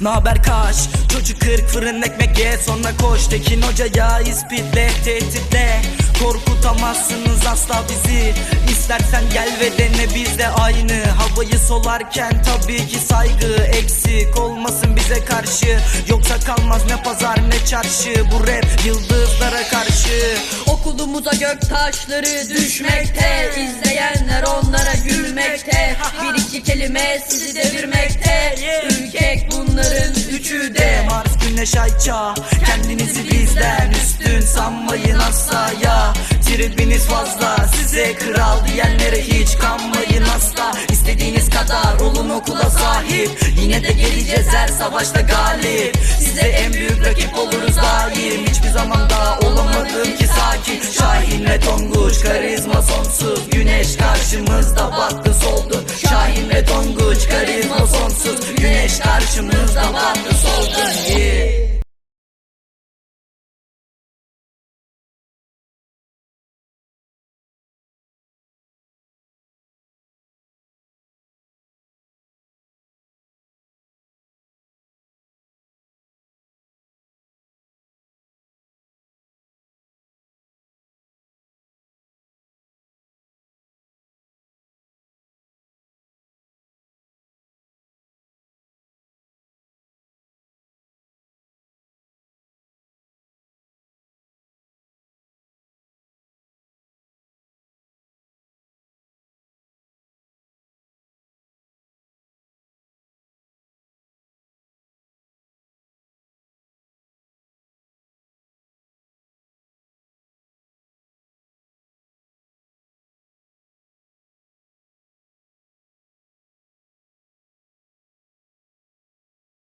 Naber kaş? Çocuk kırk fırın ekmek ye sonra koş. Tekin hocaya ispitle tehditle. Korkutamazsınız asla bizi. İstersen gel ve dene biz de aynı. Havayı solarken tabii ki saygı Eksik. Olmasın bize karşı. Yoksa kalmaz ne pazar ne çarşı. Bu rap yıldızlara karşı Okulumuza gök taşları düşmekte İzleyenler onlara gülmekte. Bir iki kelime sizi devirmekte Ülkek bunların üçü de. Mars güneş ayça Kendinizi bizden üstün sanmayın asla ya. Tribiniz fazla size kral diyenlere hiç kanmayın asla. İstediğiniz kadar olun okula sahip Yine de geleceğiz her savaşta galip. Size en büyük rakip oluruz daim karizma sonsuz Güneş karşımızda battı soldu. Şahin ve Tonguç karizma sonsuz Güneş karşımızda battı